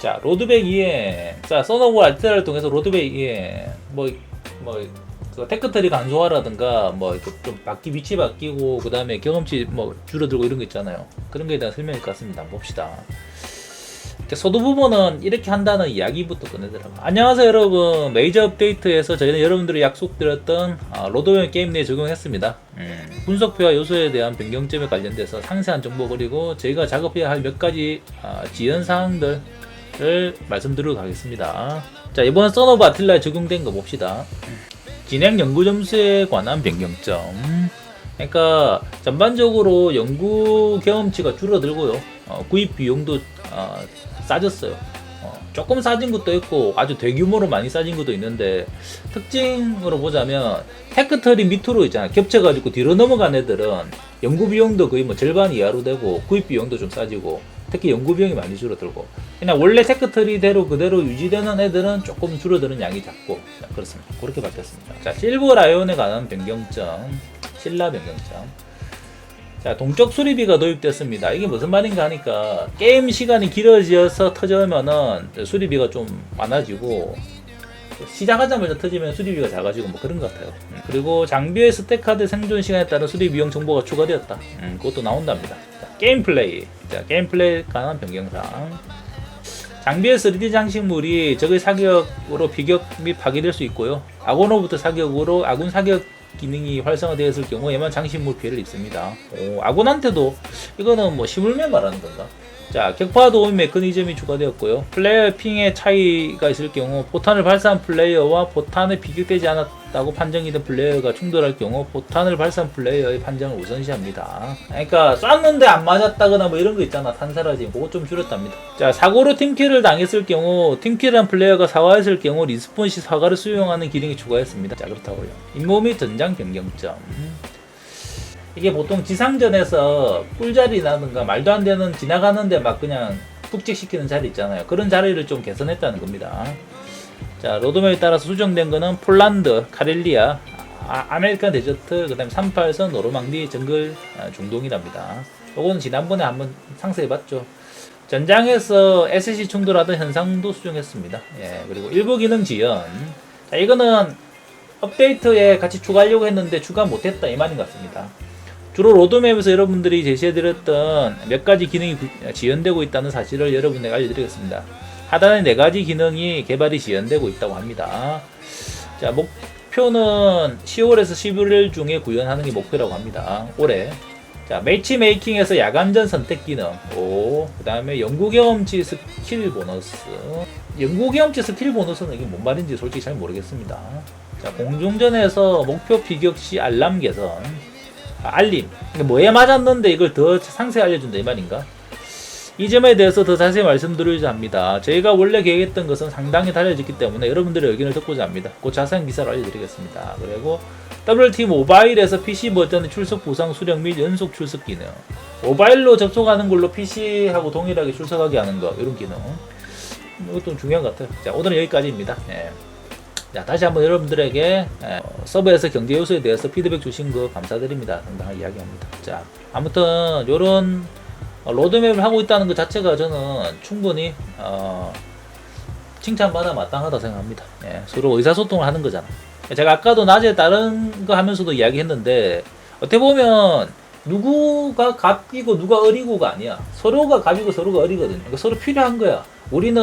자 로드백 이에 자 써너브 알테라를 통해서 로드백 이에 뭐 뭐 그 테크트리 간소화라든가 뭐 이렇게 좀 바퀴 위치 바뀌고 그 다음에 경험치 뭐 줄어들고 이런 거 있잖아요. 그런 거에 대한 설명일 것 같습니다. 봅시다. 소도 부분은 이렇게 한다는 이야기부터 꺼내더라고요. 안녕하세요 여러분. 메이저 업데이트에서 저희는 여러분들이 약속드렸던 아, 로드백 게임 내에 적용했습니다. 음, 분석표와 요소에 대한 변경점에 관련돼서 상세한 정보 그리고 저희가 작업해야 할 몇 가지 아, 지연 사항들 을 말씀드리도록 하겠습니다. 자, 이번 써너브 아틀라에 적용된 거 봅시다. 진행 연구 점수에 관한 변경점. 그러니까 전반적으로 연구 경험치가 줄어들고요. 어, 구입 비용도 어, 싸졌어요. 어, 조금 싸진 것도 있고 아주 대규모로 많이 싸진 것도 있는데 특징으로 보자면 테크트리 밑으로 있잖아 겹쳐가지고 뒤로 넘어간 애들은 연구 비용도 거의 뭐 절반 이하로 되고 구입 비용도 좀 싸지고 특히 연구 비용이 많이 줄어들고 그냥 원래 테크트리대로 그대로 유지되는 애들은 조금 줄어드는 양이 작고 자, 그렇습니다. 그렇게 바뀌었습니다. 자 실버 라이온에 관한 변경점 신라 변경점 자 동적 수리비가 도입됐습니다. 이게 무슨 말인가 하니까 게임 시간이 길어져서 터져면은 수리비가 좀 많아지고 시작하자마자 터지면 수리비가 작아지고 뭐 그런 것 같아요. 음, 그리고 장비의 스택카드 생존 시간에 따른 수리 비용 정보가 추가되었다. 음, 그것도 나온답니다. 자, 게임 플레이. 자, 게임 플레이 관한 변경사항. 장비의 3D 장식물이 적의 사격으로 비격 및 파괴될 수 있고요. 아군으로부터 사격으로 아군 사격 기능이 활성화되었을 경우에만 장식물 피해를 입습니다. 오, 아군한테도 이거는 뭐 심을면 말하는 건가? 자, 격파 도움 메커니즘이 추가되었고요. 플레이어 핑의 차이가 있을 경우 포탄을 발사한 플레이어와 포탄에 비격되지 않았 다고 판정이 된 플레이어가 충돌할 경우 포탄을 발사한 플레이어의 판정을 우선시합니다. 그러니까 쐈는데 안 맞았다거나 뭐 이런 거 있잖아. 탄사라지. 그거 좀 줄였답니다. 자, 사고로 팀킬을 당했을 경우 팀킬한 플레이어가 사과했을 경우 리스폰 시 사과를 수용하는 기능이 추가했습니다. 자, 그렇다고요. 및 전장 변경점. 이게 보통 지상전에서 꿀자리라든가 말도 안 되는 지나가는데 막 그냥 푹직시키는 자리 있잖아요. 그런 자리를 좀 개선했다는 겁니다. 자, 로드맵에 따라서 수정된 거는 폴란드, 카렐리아, 아, 메리칸 데저트, 그 다음에 38선, 노르망디, 정글, 아, 중동이랍니다. 요거는 지난번에 한번 상세히 봤죠. 전장에서 SC 충돌하던 현상도 수정했습니다. 예, 그리고 일부 기능 지연. 자, 이거는 업데이트에 같이 추가하려고 했는데 추가 못했다 이 말인 것 같습니다. 주로 로드맵에서 여러분들이 제시해드렸던 몇 가지 기능이 구- 지연되고 있다는 사실을 여러분에게 알려드리겠습니다. 하단에 네 가지 기능이 개발이 지연되고 있다고 합니다. 자, 목표는 10월에서 11월 중에 구현하는 게 목표라고 합니다. 올해. 자, 매치 메이킹에서 야간전 선택 기능. 오, 그 다음에 연구 경험치 스킬 보너스. 연구 경험치 스킬 보너스는 이게 뭔 말인지 솔직히 잘 모르겠습니다. 자, 공중전에서 목표 비격 시 알람 개선. 아, 알림. 뭐에 맞았는데 이걸 더 상세히 알려준다 이 말인가? 이 점에 대해서 더 자세히 말씀드리고자 합니다. 저희가 원래 계획했던 것은 상당히 달라졌기 때문에 여러분들의 의견을 듣고자 합니다. 그 자세한 기사를 알려드리겠습니다. 그리고 WT 모바일에서 PC 버전의 출석 보상 수령 및 연속 출석 기능. 모바일로 접속하는 걸로 PC하고 동일하게 출석하게 하는 거 이런 기능. 이것도 중요한 것 같아요. 자 오늘은 여기까지입니다. 예. 자, 다시 한번 여러분들에게 에, 어, 서버에서 경제 요소에 대해서 피드백 주신 거 감사드립니다. 상당하게 이야기합니다. 자, 아무튼 요런 어, 로드맵을 하고 있다는 것 자체가 저는 충분히 어, 칭찬받아 마땅하다 생각합니다. 예, 서로 의사소통을 하는 거잖아. 제가 아까도 낮에 다른 거 하면서도 이야기했는데 어떻게 보면 누구가 갑이고 누가 어리고가 아니야. 서로가 갑이고 서로가 어리거든. 그러니까 서로 필요한 거야. 우리는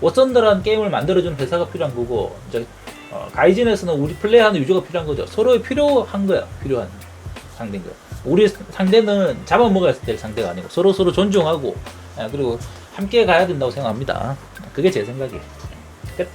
워선더라는 게임을 만들어주는 회사가 필요한 거고, 이제 어, 가이진에서는 우리 플레이하는 유저가 필요한 거죠. 서로의 필요한 거야. 필요한 상대인 거야. 우리 상대는 잡아먹어야 될 상대가 아니고 서로 서로 존중하고 예, 그리고 함께 가야 된다고 생각합니다. 그게 제 생각이에요. 끝.